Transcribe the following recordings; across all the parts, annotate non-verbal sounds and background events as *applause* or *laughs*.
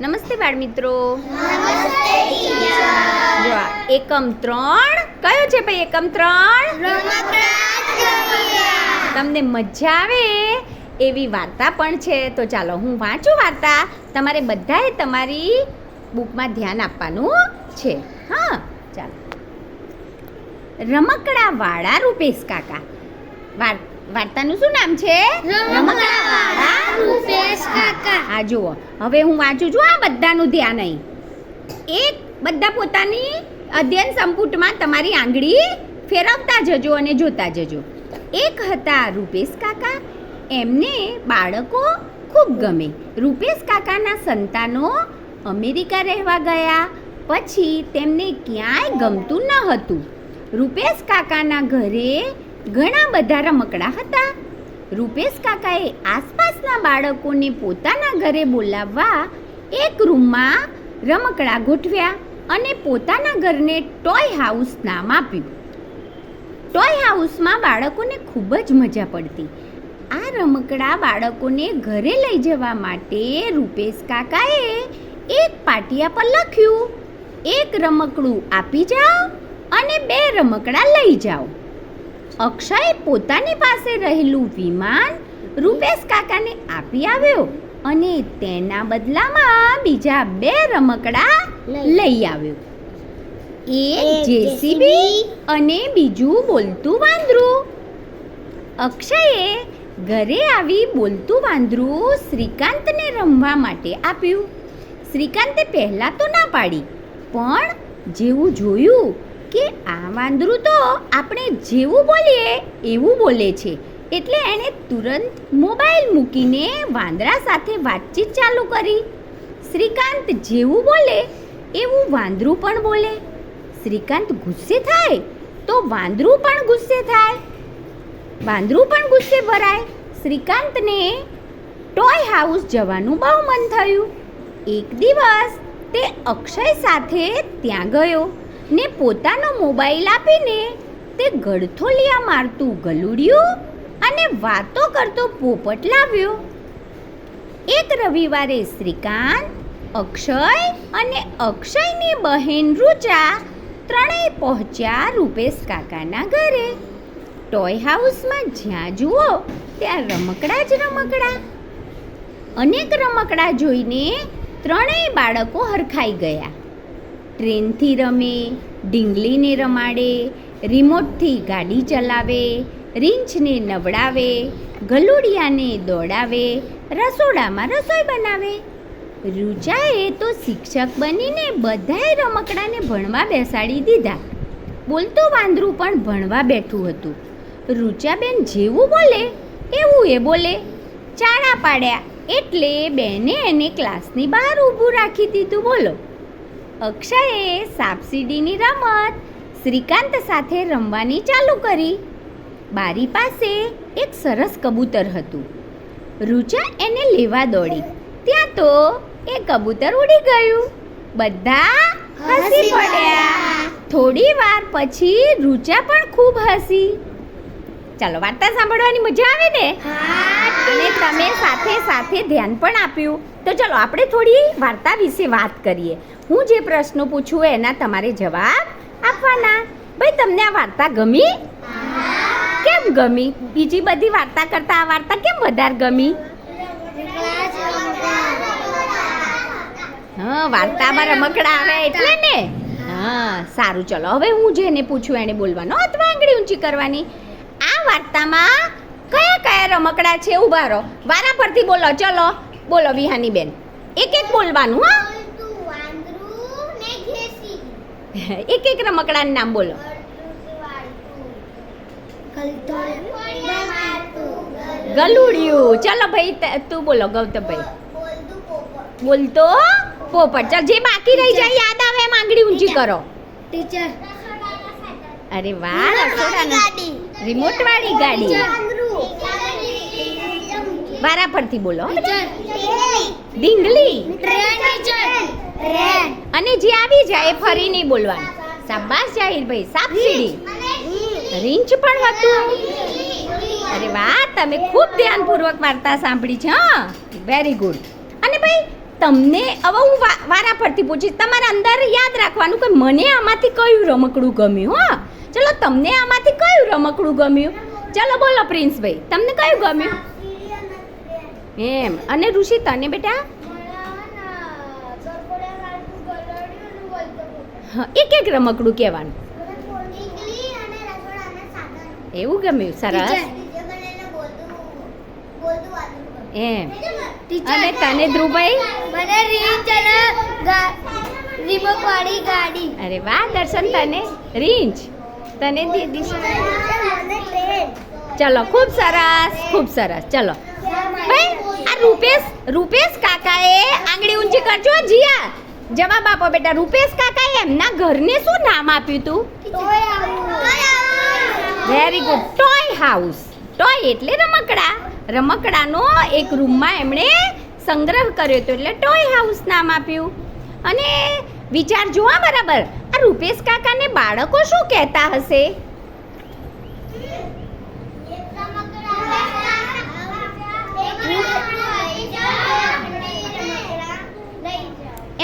નમસ્તે બાળ મિત્રો જો આ એકમ ત્રણ કયો છે ભાઈ એકમ ત્રણ? તમને મજા આવે? એવી વાર્તા પણ છે. તો ચાલો હું વાંચું વાર્તા. તમારે બધાએ તમારી બુકમાં ધ્યાન આપવાનું છે. હા ચાલો. રમકડા વાળા રૂપેશ કાકા. વાર- વાર્તાનું શું નામ છે? આ જુઓ. હવે હું વાંચું છું આ બધાનું ધ્યાન અહીં. એક બધા પોતાની અધ્યયન સંપુટમાં તમારી આંગળી ફેરવતા જજો અને જોતા જજો. એક હતા રૂપેશ કાકા. એમને બાળકો ખૂબ ગમે. રૂપેશ કાકાના સંતાનો અમેરિકા રહેવા ગયા. પછી તેમને ક્યાંય ગમતું ન હતું. રૂપેશ કાકાના ઘરે ઘણા બધા રમકડા હતા. રૂપેશ કાકાએ આસપાસના બાળકોને પોતાના ઘરે બોલાવવા એક રૂમમાં રમકડા ગોઠવ્યા અને પોતાના ઘરને ટોય હાઉસ નામ આપ્યું. ટોય હાઉસમાં બાળકોને ખૂબ જ મજા પડતી. આ રમકડા બાળકોને ઘરે લઈ જવા માટે રૂપેશ કાકાએ એક પાટિયા પર લખ્યું, એક રમકડું આપી જાઓ અને બે રમકડા લઈ જાઓ. અક્ષય પોતાની પાસે રહેલું વિમાન રૂપેશ કાકાને આપી આવ્યો અને તેના બદલામાં બીજા બે રમકડા લઈ આવ્યો. એક જેસીબી અને બીજું બોલતું વાંદરું. અક્ષયે ઘરે આવી બોલતું વાંદરું શ્રીકાંતને રમવા માટે આપ્યું. શ્રીકાંતે પહેલાં તો ના પાડી પણ જેવું જોયું કે આ વાંદરું તો આપણે જેવું બોલીએ એવું બોલે છે. એટલે એણે તુરંત મોબાઈલ મૂકીને વાંદરા સાથે વાતચીત ચાલુ કરી. શ્રીકાંત જેવું બોલે, એવું વાંદરું પણ બોલે. શ્રીકાંત ગુસ્સે થાય તો વાંદરું પણ ગુસ્સે થાય. વાંદરું પણ ગુસ્સે ભરાય. શ્રીકાંતને ટોય હાઉસ જવાનું બહુ મન થયું. એક દિવસ તે અક્ષય સાથે ત્યાં ગયો. ને પોતાનો મોબાઈલ આપીને તે ગળથોલિયા મારતું ગલુડિયું અને વાતો કરતો પોપટ લાવ્યો. એક રવિવારે શ્રીકાંત, અક્ષય અને અક્ષયની બહેન રૂચા ત્રણેય પહોંચ્યા રૂપેશ કાકાના ઘરે. ટોય હાઉસમાં જ્યાં જુઓ ત્યાં રમકડા જ રમકડા. અનેક રમકડા જોઈને ત્રણેય બાળકો હરખાઈ ગયા. ટ્રેનથી રમે ડીંગલીને રમાડે, રિમોટથી ગાડી ચલાવે, રીંછને નવડાવે, ગલુડિયાને દોડાવે, રસોડામાં રસોઈ બનાવે. રૂચાએ તો શિક્ષક બનીને બધાએ રમકડાને ભણવા બેસાડી દીધા. બોલતું વાંદરું પણ ભણવા બેઠું હતું. રૂચાબેન જેવું બોલે, એવું એ બોલે. ચાણા પાડ્યા એટલે બેને એને ક્લાસની બહાર ઊભું રાખી દીધું, બોલો. અક્ષયે સાપસીડીની રમત શ્રીકાંત સાથે રમવાની ચાલુ કરી. બારી પાસે એક સરસ કબૂતર હતું. રૂચા એને લેવા દોડી. ત્યાં તો એ કબૂતર ઉડી ગયું. બધા હસી પડ્યા. થોડી વાર પછી રૂચા પણ ખૂબ હસી. ચાલો વાર્તા સાંભળવાની મજા આવે ને? અને તમે સાથે સાથે ધ્યાન પણ આપ્યું. તો ચલો આપણે થોડી વાર્તા વિશે વાત કરીએ. હું જે પ્રશ્નો પૂછું એના તમારે જવાબ આપવાના. ભાઈ, તમને આ વાર્તા ગમી? કેમ ગમી? બીજી બધી વાર્તા કરતા આ વાર્તા કેમ વધારે ગમી? હા, વાર્તામાં રમકડા આવે એટલે ને. હા, સારું, ચલો. હવે હું જેને પૂછું એને બોલવાનો. અથવા આંગળી ઊંચી કરવાની. આ વાર્તામાં કયા કયા રમકડા છે? ઊભા રહો. વારા પરથી બોલો. ચલો. બોલો વિહાની બેન એક એક બોલવાનું, હા? *laughs* એક એક રમકડાનું નામ બોલો. ગલુડિયું. ચાલો ભાઈ તું બોલો ગૌતમભાઈ. બોલતો પોપટ. ચાલ જે બાકી રહી જાય યાદ આવે એમ આંગળી ઊંચી કરો. ટીચર અરે વાહ રસોડાનું. રિમોટ વાળી ગાડી. વારા પરથી બોલો. ડીંગલી ટ્રેન ટીચર ટ્રેન અને જે આવી જાય એ ફરી નહીં બોલવાનું. શાબાશ જાહિરભાઈ સાપ સીડી. રીંચ પણ હતું. અરે વાહ તમે ખૂબ ધ્યાનપૂર્વક વાર્તા સાંભળી છે હા. વેરી ગુડ અને ભાઈ તમને હવે હું વારા ફરતી પૂછીશ તમારા અંદર યાદ રાખવાનું કે મને આમાંથી કયું રમકડું ગમ્યું હો. ચલો તમને આમાંથી કયું રમકડું ગમ્યું? ચલો બોલો પ્રિન્સભાઈ તમને કયું ગમ્યું? એમ. અને ઋષિ તને બેટા? એક એક રમકડું કહેવાનું. એવું ગમ્યું સરસ. એમ. અને તને ધ્રુવભાઈ? મને રીંચ રિમોટ વાળી ગાડી. અરે વાહ દર્શન તને. રીંચ તને દીદી દિશા ચલો ખૂબ સરસ ખૂબ સરસ. ચલો. ભાઈ આ રૂપેશ રૂપેશ કાકાએ આંગળી ઊંચી કરજો જીયા. જવાબ આપો બેટા, રૂપેશ કાકાએ એમના ઘરને શું નામ આપ્યું તું? Very good toy house toy એટલે રમકડા. રમકડાનો એક રૂમમાં એમણે સંગ્રહ કર્યો હતો, એટલે ટોય હાઉસ નામ આપ્યું. અને વિચાર જોવા બરાબર, આ રૂપેશ કાકાને બાળકો શું કહેતા હશે?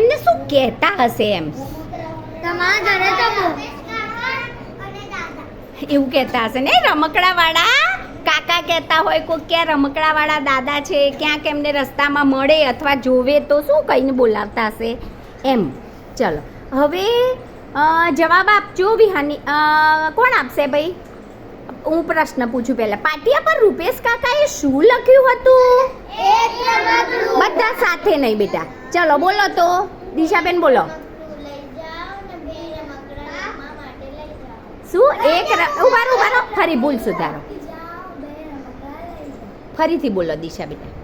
એમને શું કહેતા હશે એમ? તમારા ઘરે તો એવું કહેતા હશે ને રમકડાવાળા? કાકા કહેતા હોય કોઈ ક્યાં રમકડાવાળા દાદા છે ક્યાંક એમને રસ્તામાં મળે અથવા જોવે તો શું કહીને બોલાવતા હશે? એમ. ચલો. હવે જવાબ આપજો વિહાની. કોણ આપશે ભાઈ? હું પ્રશ્ન પૂછું પહેલાં. પાટિયા પર રૂપેશ કાકાએ શું લખ્યું હતું? બધા સાથે નહીં બેટા. ચલો, બોલો તો. દિશાબેન, બોલો. શું? એક ઊભા ઊભા ફરી ભૂલ સુધારો. ફરીથી બોલો દિશા બેટા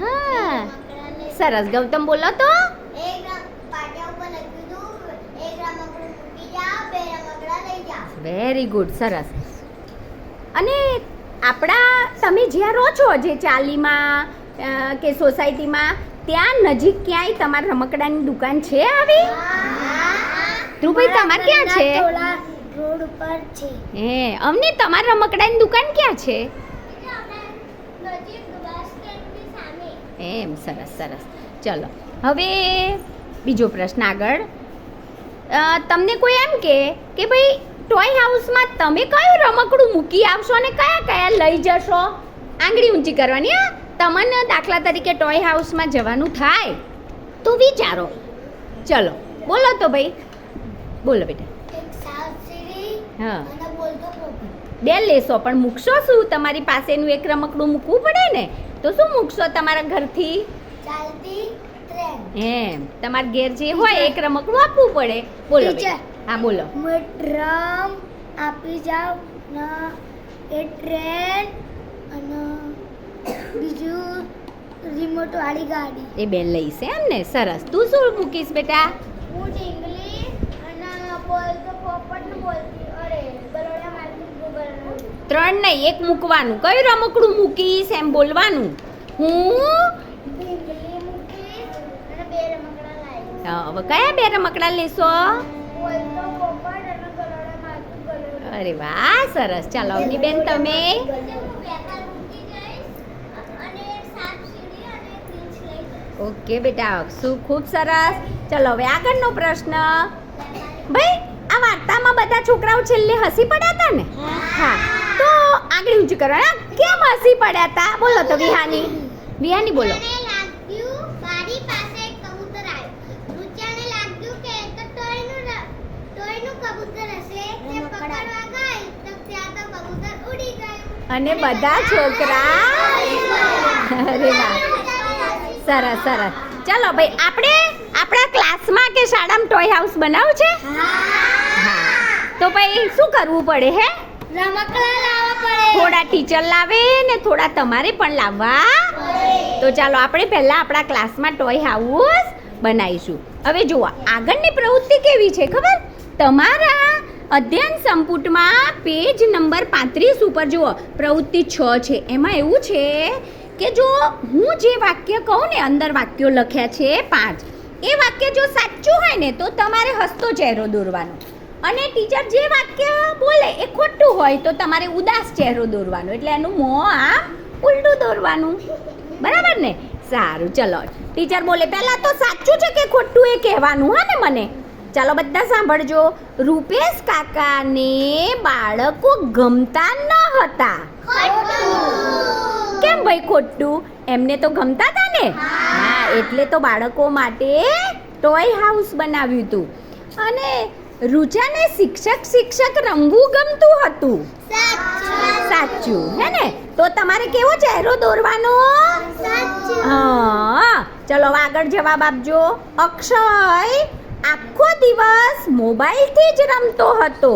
હા. સરસ. ગૌતમ, બોલો તો. વેરી ગુડ સરસ. અને આપણા તમે જ્યાં રહો છો જે ચાલીમાં કે સોસાયટીમાં ત્યાં નજીક ક્યાંય તમારા રમકડાની દુકાન છે આવી? ધ્રુવભાઈ તમારે ક્યાં છે? રોડ ઉપર છે. હે અમને તમારા રમકડાની દુકાન ક્યાં છે? એમ સરસ સરસ. ચલો હવે બીજો પ્રશ્ન આગળ. તમને કોઈ એમ કે કે ભાઈ ટોય હાઉસમાં તમે કયું રમકડું મૂકી આવશો અને કયા કયા લઈ જશો? આંગળી ઊંચી કરવાની હા? તમને દાખલા તરીકે ટોય હાઉસમાં જવાનું થાય તો વિચારો. ચલો બોલો તો ભાઈ. બોલો બેટા. હા. બે લેશો પણ મૂકશો શું? તમારી પાસેનું એક રમકડું મૂકવું પડે ને? તો શું મૂકશો તમારા ઘરથી? એમ તમારા ઘેર જે હોય એક રમકડું આપવું પડે. બોલો હા બોલો. ડ્રમ આપી જાવ ને એ ટ્રેન અને બીજું રિમોટ વાળી ગાડી. એ બેન લઈશ એમ ને? સરસ. તું શું મૂકીશ બેટા? હું ઢીંગલી અને બોલતો પોપટ ને બોલતી. અરે બરોડા મારતી ત્રણ નહીં એક મૂકવાનું. કયું રમકડું મૂકીશ એમ બોલવાનું? હું? ઢીંગલી મૂકીશ અને બે રમકડા લાવીશ. હવે કયા બે રમકડા લેશો? પોપટ અને મારતું અરે વાહ સરસ. ચાલો બેન તમે? ઓકે બેટા શું ખૂબ સરસ. ચલો હવે આગળનો પ્રશ્ન. ભાઈ આ વાર્તામાં બધા છોકરાઓ છેલ્લે હસી પડ્યા હતા ને? હા. તો આગળ ઊંચું કરો? કેમ હસી પડ્યા હતા? બોલો તો વિહાની. વિહાની બોલો. મને લાગ્યું બારી પાસે એક કબૂતર આવ્યું. રુચાને લાગ્યું કે એ તો ટોયનું ર- ટોયનું કબૂતર હશે. તે પકડવા ગઈ તો ત્યાં તો કબૂતર ઉડી ગયું. અને બધા છોકરા અરે વાહ. સરસ સરસ. ચલો ભાઈ આપણે આપણા ક્લાસમાં કે શાળામાં ટોય હાઉસ બનાવું છે? હા. તો ભાઈ શું કરવું પડે હે? રમકડા લાવવા પડે. થોડા ટીચર લાવે ને થોડા તમારે પણ લાવવા તો ચાલો આપણે પહેલા આપણા ક્લાસમાં ટોય હાઉસ બનાવીશું. હવે જુઓ આગળની પ્રવૃત્તિ કેવી છે ખબર? તમારા અધ્યયન સંપુટમાં પેજ નંબર પાંત્રીસ ઉપર જુઓ પ્રવૃત્તિ છ છે. એમાં એવું છે કે જો હું જે વાક્ય કહું ને, અંદર વાક્યો લખ્યા છે પાંચ, એ વાક્ય જો સાચું હોય ને, તો તમારે હસતો ચહેરો દોરવાનો. અને ટીચર જે વાક્ય બોલે એ ખોટું હોય, તો તમારે ઉદાસ ચહેરો દોરવાનો. એટલે એનું મોં આમ ઉલટું દોરવાનું. બરાબર ને? સારું, ચલો. ટીચર બોલે, પહેલાં તો સાચું છે કે ખોટું એ કહેવાનું? હા ને મને? ચાલો બધા સાંભળજો. રૂપેશ કાકાને બાળકો ગમતા ન હતા. કેમ ભાઈ ખોટું? એમને તો ગમતા હતા ને? હા એટલે તો બાળકો માટે ટોય હાઉસ બનાવ્યું હતું અને રૂચાને શિક્ષક શિક્ષક રમવું ગમતું હતું. સાચું. હે ને? તો તમારે કેવો ચહેરો દોરવાનો? હા. ચલો આગળ જવાબ આપજો. અક્ષય આખો દિવસ મોબાઈલથી જ રમતો હતો.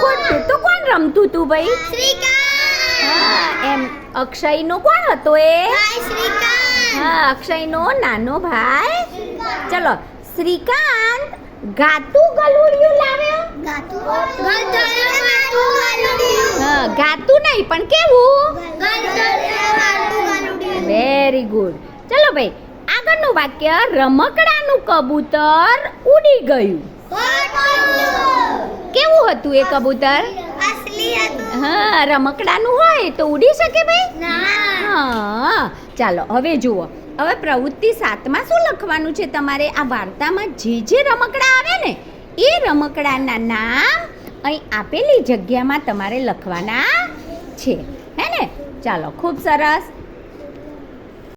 ખોટું. તો કોણ રમતું તું ભાઈ? હા એમ અક્ષયનો કોણ હતો એ? હા અક્ષયનો નાનો ભાઈ. ચલો શ્રીકાંત ગાતું ગલુડિયું લાવ્યો? હા ગાતું નહીં પણ કેવું? વેરી ગુડ ચલો ભાઈ આગળનું વાક્ય રમકડાનું કબૂતર ઉડી ગયું. કેવું હતું એ કબૂતર? હા રમકડાનું હોય તો ઉડી શકે ભાઈ? હા ચાલો હવે જુઓ. હવે પ્રવૃત્તિ સાતમાં શું લખવાનું છે તમારે? આ વાર્તામાં જે જે રમકડા આવે ને એ રમકડાના નામ અહીં આપેલી જગ્યામાં તમારે લખવાના છે. હે ને? ચાલો ખૂબ સરસ.